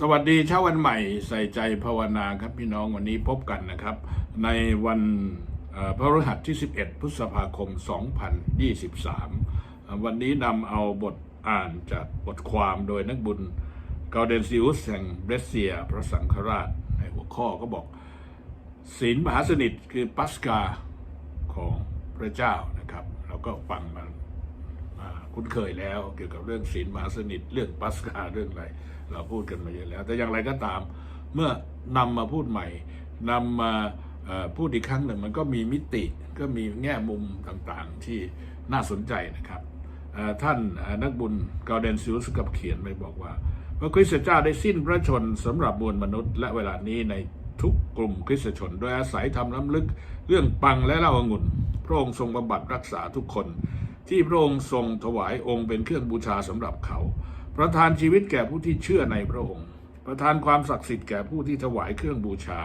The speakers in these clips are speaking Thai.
สวัสดีเช้าวันใหม่ใส่ใจภาวนาครับพี่น้องวันนี้พบกันนะครับ ในวันเอ่อพฤหัสที่ 11 พฤษภาคม 2023เอ่อวันนี้นำเอาบทอ่านจากบทความโดยนักบุญกาเดนซิอุสแห่งเบรเซีย พระสังฆราช ในหัวข้อก็บอกศีลมหาสนิทคือปัสกาของพระเจ้านะครับ เราก็ฟังมา คุ้นเคยแล้ว เกี่ยวกับเรื่องศีลมหาสนิทเรื่องปัสกาเรื่องอะไร เราพูดกันมาเยอะแล้ว แต่อย่างไรก็ตาม เมื่อนำมาพูดใหม่นำมาพูดอีกครั้งหนึ่งมันก็มีมิติก็มีแง่มุมต่างๆที่น่าสนใจนะครับ ท่านนักบุญกาเดนซิอุสกับเขียนไปบอกว่า พระคริสตเจ้าได้สิ้นพระชนสำหรับมวลมนุษย์ และเวลานี้ในทุกกลุ่มคริสตชน โดยอาศัยทำล้ำลึกเรื่องปังและเล้าองุ่น พระองค์ทรงบำบัดรักษาทุกคน ที่พระองค์ทรงถวายองค์เป็นเครื่องบูชาสำหรับเขา ประทานชีวิตแก่ผู้ที่เชื่อในพระองค์ ประทานความศักดิ์สิทธิ์แก่ผู้ที่ถวายเครื่องบูชา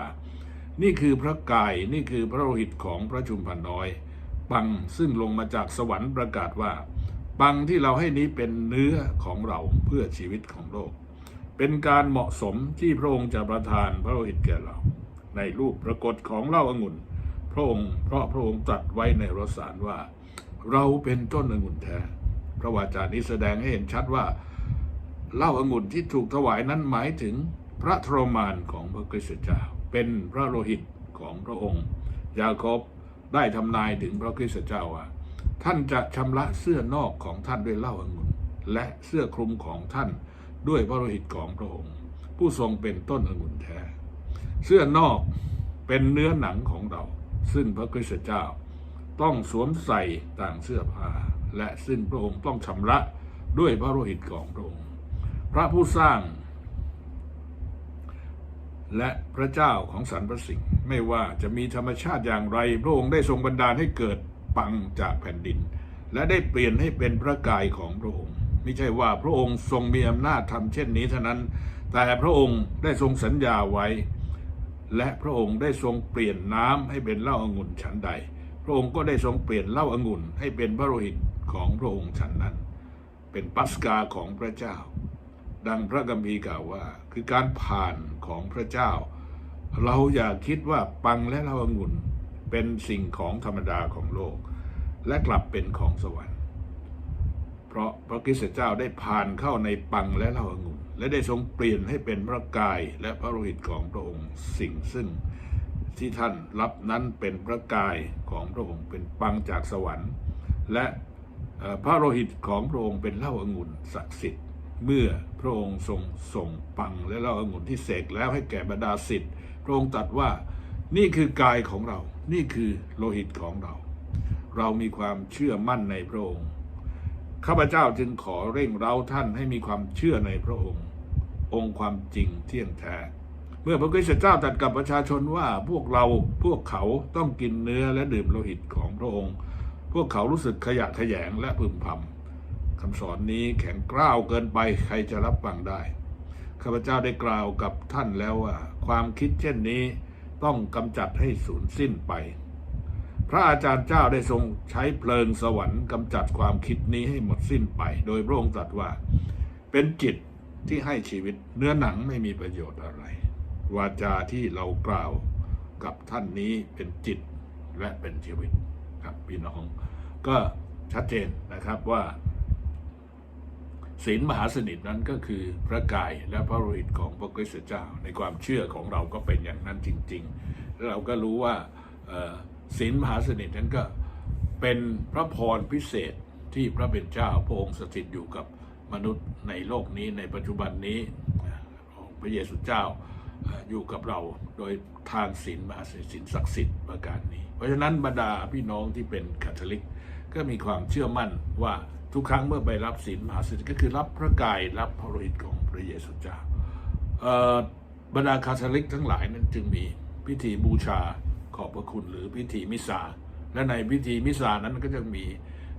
นี่คือพระกายนี่คือพระโลหิตของพระชุมพันน้อย ปังซึ่งลงมาจากสวรรค์ประกาศว่า ปังที่เราให้นี้เป็นเนื้อของเราเพื่อชีวิตของโลก เป็นการเหมาะสมที่พระองค์จะประทานพระโลหิตแก่เรา ในรูปปรากฏของเล้าองุ่น พระองค์เพราะพระองค์ตรัสไว้ในรสารว่า เราเป็นต้นองุ่นแท้พระวาจานี้แสดงให้เห็นชัดว่าเหล้าองุ่นที่ถูกถวายนั้นหมายถึงพระทรมานของพระคริสตเจ้า เป็นพระโลหิตของพระองค์ ยาโคบได้ทำนายถึงพระคริสตเจ้าว่า ท่านจะชำระเสื้อนอกของท่านด้วยเหล้าองุ่น และเสื้อคลุมของท่านด้วยพระโลหิตของพระองค์ ผู้ทรงเป็นต้นองุ่นแท้ เสื้อนอกเป็นเนื้อหนังของเรา ซึ่งพระคริสตเจ้า ต้องสวมใส่ต่างเสื้อผ้าและซึ่งพระองค์ต้องชำระด้วยพระโลหิตของพระองค์ พระผู้สร้าง และพระเจ้าของสรรพสิ่ง ไม่ว่าจะมีธรรมชาติอย่างไร พระองค์ได้ทรงบันดาลให้เกิดปังจากแผ่นดิน และได้เปลี่ยนให้เป็นพระกายของพระองค์ ไม่ใช่ว่าพระองค์ทรงมีอำนาจทำเช่นนี้เท่านั้น แต่พระองค์ได้ทรงสัญญาไว้ และพระองค์ได้ทรงเปลี่ยนน้ำให้เป็นเหล้าองุ่นฉันใด ระองค์ก็ได้ทรงเปลี่ยนเหล้าองุ่นให้เป็นพระโลหิตของพระองค์ฉันนั้น เป็นปัสกาของพระเจ้า ดังพระกัมภีร์กล่าวว่า คือการผ่านของพระเจ้า เราอย่าคิดว่าปังและเหล้าองุ่นเป็นสิ่งของธรรมดาของโลก และกลับเป็นของสวรรค์ เพราะพระคริสตเจ้าได้ผ่านเข้าในปังและเหล้าองุ่นและได้ทรงเปลี่ยนให้เป็นพระกายและพระโลหิตของพระองค์สิ่งซึ่ง ที่ท่านรับนั้นเป็นพระกายของพระองค์เป็นปังจากสวรรค์ และพระโลหิตของพระองค์เป็นเหล้าองุ่นศักดิ์สิทธิ์ เมื่อพระองค์ทรงส่งปังและเหล้าองุ่นที่เสกแล้วให้แก่บรรดาสิทธิ์พระองค์ตรัสว่านี่คือกายของเรา นี่คือโลหิตของเรา เรามีความเชื่อมั่นในพระองค์ข้าพเจ้าจึงขอเร่งเร้าท่านให้มีความเชื่อในพระองค์ องค์ความจริงเที่ยงแท้ เมื่อพระคริสตเจ้าตรัสกับประชาชนว่าพวกเราพวกเขาต้องกินเนื้อและดื่มโลหิตของพระองค์ พวกเขารู้สึกขยะแขยงและพึมพำคำสอนนี้แข็งกร้าวเกินไปใครจะรับฟังได้ข้าพเจ้าได้กล่าวกับท่านแล้วว่า ความคิดเช่นนี้ต้องกำจัดให้สูญสิ้นไป พระอาจารย์เจ้าได้ทรงใช้เพลิงสวรรค์กำจัดความคิดนี้ให้หมดสิ้นไป โดยพระองค์ตรัสว่า เป็นจิตที่ให้ชีวิตเนื้อหนังไม่มีประโยชน์อะไร วาจาที่เรากล่าวกับท่านนี้เป็นจิตและเป็นชีวิตครับพี่น้อง ก็ชัดเจนนะครับว่าศีลมหาสนิทนั้นก็คือพระกายและพระโลหิตของพระคริสตเจ้า ในความเชื่อของเราก็เป็นอย่างนั้นจริงๆแล้วเราก็รู้ว่าศีลมหาสนิทนั้นก็เป็นพระพรพิเศษที่พระเป็นเจ้าพระองค์สถิตอยู่กับมนุษย์ในโลกนี้ในปัจจุบันนี้พระเยซูเจ้า อยู่กับเราโดยทางศีลมหาศีลศักดิ์สิทธิ์ประการนี้ เพราะฉะนั้นบรรดาพี่น้องที่เป็นคาทอลิก ก็มีความเชื่อมั่นว่าทุกครั้งเมื่อไปรับศีลมหาสนิทก็คือรับพระกายรับพระโลหิตของพระเยซูเจ้าบรรดาคาทอลิกทั้งหลายนั้นจึงมีพิธีบูชาขอบพระคุณหรือพิธีมิสาและในพิธีมิสานั้นก็จะมี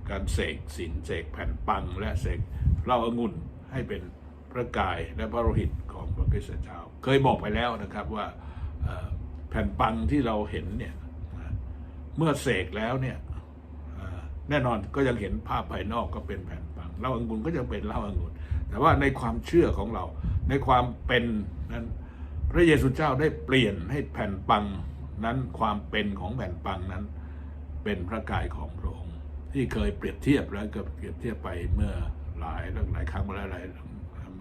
การเสกศีลเสกแผ่นปังและเสกเหล้าองุ่นให้เป็น พระกายและพระโลหิตของพระคริสตเจ้า เคยบอกไปแล้วนะครับว่าแผ่นปังที่เราเห็นเนี่ยเมื่อเสกแล้วเนี่ยแน่นอนก็ยังเห็นภาพภายนอกก็เป็นแผ่นปังเล้าองุ่นก็จะเป็นเล้าองุ่นแต่ว่าในความเชื่อของเราในความเป็นนั้นพระเยซูเจ้าได้เปลี่ยนให้แผ่นปังนั้นความเป็นของแผ่นปังนั้น เป็นพระกายของพระองค์ที่เคยเปรียบเทียบแล้วก็เปรียบเทียบไปเมื่อหลายหลายครั้งมาแล้วหลาย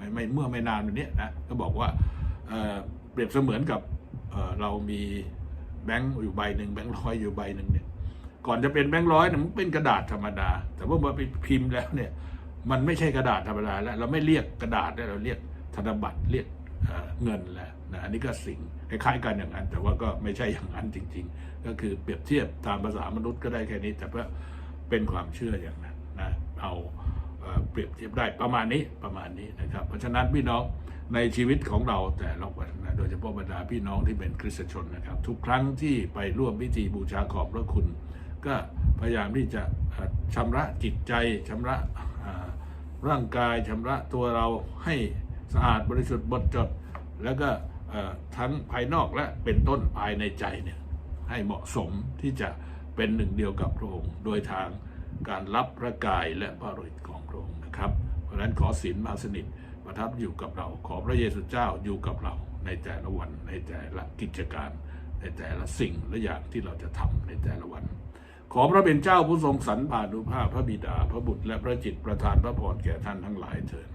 ไม่ไม่เมื่อไม่นานมาเนี้นะก็บอกว่าเเปรียบเสมือนกับเเรามีแบงค์อยู่ใบหนึ่งแบงค์ร้อยอยู่ใบหนึ่งเนี่ยก่อนจะเป็นแบงค์ร้อยเนี่ยมันเป็นกระดาษธรรมดา แต่ว่ามาไปพิมพ์แล้วเนี่ยมันไม่ใช่กระดาษธรรมดาแล้ว เราไม่เรียกกระดาษแล้วเราเรียกธนบัตรเรียกเเงินแล้วนะอันนี้ก็สิ่งคล้ายๆกันอย่างนั้น แต่ว่าก็ไม่ใช่อย่างนั้นจริง ๆ ก็คือเปรียบเทียบตามภาษามนุษย์ก็ได้แค่นี้ แต่ว่าเป็นความเชื่ออย่างนั้นนะเอา เปรียบเทียบได้ประมาณนี้ประมาณนี้นะครับ เพราะฉะนั้นพี่น้องในชีวิตของเราแต่ละวันนะโดยเฉพาะบรรดาพี่น้องที่เป็นคริสตชนนะครับ ทุกครั้งที่ไปร่วมพิธีบูชาขอบพระคุณ ก็พยายามที่จะชำระจิตใจชำระร่างกายชำระตัวเราให้สะอาดบริสุทธิ์บดจด แล้วก็ทั้งภายนอกและเป็นต้นภายในใจเนี่ยให้เหมาะสมที่จะเป็นหนึ่งเดียวกับพระองค์ โดยทางการรับพระกายและพระฤทธิ์ของพระองค์ นะครับ เพราะฉะนั้นขอศีลมาสนิทประทับอยู่กับเรา ขอพระเยซูเจ้าอยู่กับเราในแต่ละวันในแต่ละกิจการในแต่ละสิ่งและอย่างที่เราจะทำในแต่ละวัน ขอพระเป็นเจ้าผู้ทรงสรรพานุภาพพระบิดาพระบุตรและพระจิตประทานพระพรแก่ท่านทั้งหลายเถิด